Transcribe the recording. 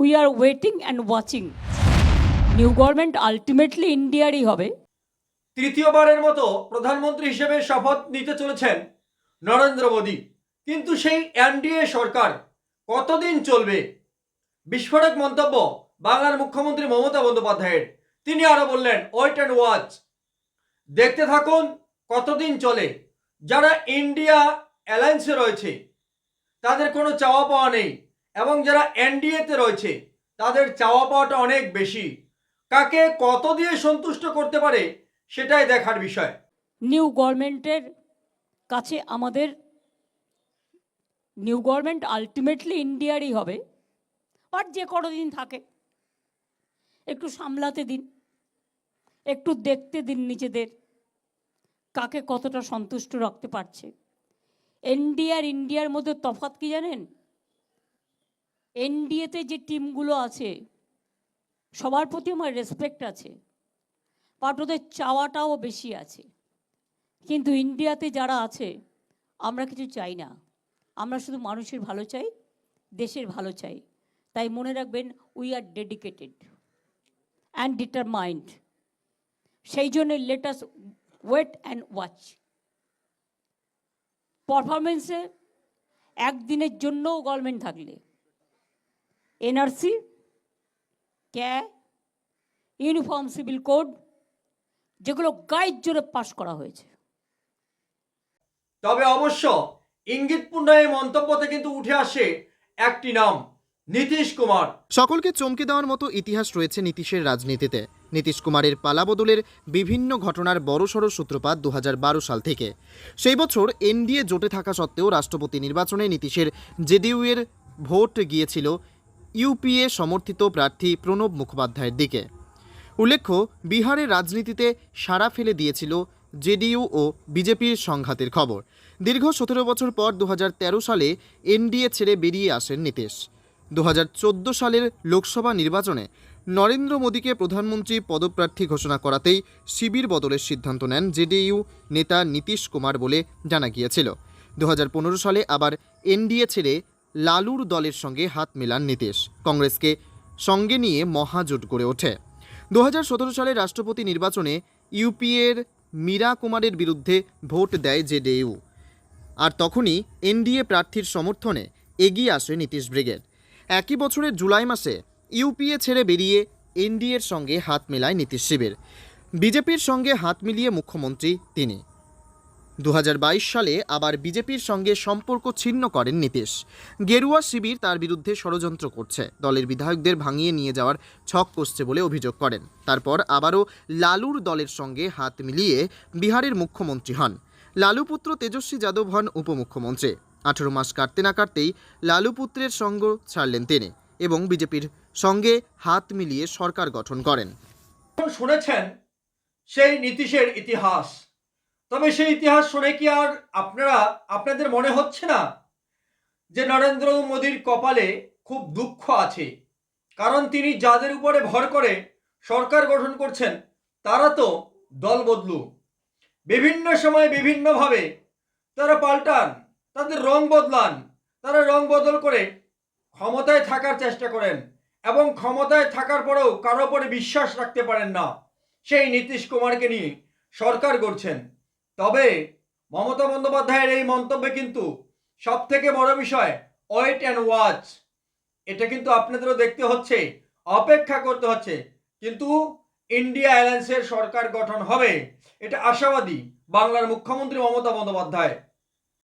We are waiting and watching new government ultimately ইন্ডিয়ারই হবে। তৃতীয়বারের মতো প্রধানমন্ত্রী হিসেবে শপথ নিতে চলেছেন নরেন্দ্র মোদী। কিন্তু সেই এনডিএ সরকার কতদিন চলবে? বিস্ফোরক মন্তব্য বাংলার মুখ্যমন্ত্রী মমতা বন্দ্যোপাধ্যায়ের। তিনি আরও বললেন ওয়েট অ্যান্ড ওয়াচ দেখতে থাকুন কতদিন চলে। যারা ইন্ডিয়া অ্যালায়েন্সে রয়েছে, তাদের কোনো চাওয়া পাওয়া নেই। এবং যারা এনডিএতে রয়েছে, তাদের চাওয়া পাওয়াটা অনেক বেশি। কাকে কত দিয়ে সন্তুষ্ট করতে পারে, সেটাই দেখার বিষয়। নিউ গভর্নমেন্টের কাছে আমাদের, নিউ গভর্নমেন্ট আলটিমেটলি ইন্ডিয়ারই হবে। বাট যে কোনো দিন থাকে। একটু সামলাতে দিন। একটু দেখতে দিন নিজেদের। কাকে কতটা সন্তুষ্ট রাখতে পারছে। এনডিএ আর ইন্ডিয়ার মধ্যে তফাৎ কি জানেন? এনডিএতে যে টিমগুলো আছে, সবার প্রতি আমার রেসপেক্ট আছে। বাট ওদের চাওয়াটাও বেশি আছে। কিন্তু ইন্ডিয়াতে যারা আছে, আমরা কিছু চাই না। আমরা শুধু মানুষের ভালো চাই, দেশের ভালো চাই। তাই মনে রাখবেন we are dedicated and determined সেই জন্য let us wait and watch পারফরমেন্সে একদিনের জন্যও গভর্নমেন্ট থাকলে। NRC CAA uniform civil code যেগুলো গাইড জোরে পাশ করা হয়েছে। তবে অবশ্য ইঙ্গিতপূর্ণ এই মন্তব্যতে কিন্তু উঠে আসে একটি নাম নীতিশ কুমার। সকলকে চমকে দেওয়ার মতো ইতিহাস রয়েছে নীতিশের রাজনীতিতে। নীতিশ কুমারের পালাবদলের বিভিন্ন ঘটনার বড়সড় সূত্রপাত দু হাজার বারো সাল থেকে। সেই বছর এনডিএ জোটে থাকা সত্ত্বেও রাষ্ট্রপতি নির্বাচনে নীতিশের জেডিইউ এর ভোট গিয়েছিল ইউপিএ সমর্থিত প্রার্থী প্রণব মুখোপাধ্যায়ের দিকে। উল্লেখ্য বিহারের রাজনীতিতে সাড়া ফেলে দিয়েছিল জেডিইউ ও বিজেপির সংঘাতের খবর। দীর্ঘ সতেরো বছর পর দু হাজার তেরো সালে এনডিএ ছেড়ে বেরিয়ে আসেন নীতিশ। দু হাজার চোদ্দ সালের লোকসভা নির্বাচনে নরেন্দ্র মোদীকে প্রধানমন্ত্রী পদপ্রার্থী ঘোষণা করাতেই শিবির বদলের সিদ্ধান্ত নেন জেডিইউ নেতা নীতিশ কুমার বলে জানা গিয়েছিল। দু হাজার পনেরো সালে আবার এনডিএ ছেড়ে লালুর দলের সঙ্গে হাত মেলান নীতিশ। কংগ্রেসকে সঙ্গে নিয়ে মহাজোট গড়ে ওঠে। দু হাজার সালে রাষ্ট্রপতি নির্বাচনে ইউপিএর মীরা কুমারের বিরুদ্ধে ভোট দেয় জেডিইউ। আর তখনই এনডিএ প্রার্থীর সমর্থনে এগিয়ে আসে নীতিশ ব্রিগেড। একই বছরের জুলাই মাসে ইউপিএ ছেড়ে বেরিয়ে এনডিএর সঙ্গে হাত মেলায় নীতিশ শিবির। বিজেপির সঙ্গে হাত মিলিয়ে মুখ্যমন্ত্রী তিনি। দু হাজার বাইশ সালে আবার বিজেপির সঙ্গে সম্পর্ক ছিন্ন করেন নীতিশ। গেরুয়া শিবির তার বিরুদ্ধে ষড়যন্ত্র করছে। দলের বিধায়কদের ভাঙিয়ে নিয়ে যাওয়ার ছক কষছে বলে অভিযোগ করেন। তারপর আবারও লালুর দলের সঙ্গে হাত মিলিয়ে বিহারের মুখ্যমন্ত্রী হন। লালু পুত্র তেজস্বী যাদব হন উপমুখ্যমন্ত্রী। আঠেরো মাস কাটতে না কাটতেই লালু পুত্রের সঙ্গ ছাড়লেন তিনি এবং বিজেপির সঙ্গে হাত মিলিয়ে সরকার গঠন করেন। শুনেছেন সেই নীতিশের ইতিহাস। তবে সেই ইতিহাস শুনে কি আর আপনারা, আপনাদের মনে হচ্ছে না যে নরেন্দ্র মোদীর কপালে খুব দুঃখ আছে? কারণ তিনি যাদের উপরে ভর করে সরকার গঠন করছেন, তারা তো দল বদলু। বিভিন্ন সময় বিভিন্নভাবে তারা পাল্টান, তাদের রং বদলান, তারা রং বদল করে ক্ষমতায় থাকার চেষ্টা করেন এবং ক্ষমতায় থাকার পরেও কারও উপরে বিশ্বাস রাখতে পারেন না। সেই নীতিশ কুমারকে নিয়ে সরকার করছেন তবে মমতা বন্দ্যোপাধ্যায়ের এই মন্তব্যে কিন্তু সব থেকে বড় বিষয় ওয়েট অ্যান্ড ওয়াচ। এটা কিন্তু আপনাদেরও দেখতে হচ্ছে, অপেক্ষা করতে হচ্ছে। কিন্তু ইন্ডিয়া অ্যালায়েন্সের সরকার গঠন হবে, এটা আশাবাদী বাংলার মুখ্যমন্ত্রী মমতা বন্দ্যোপাধ্যায়।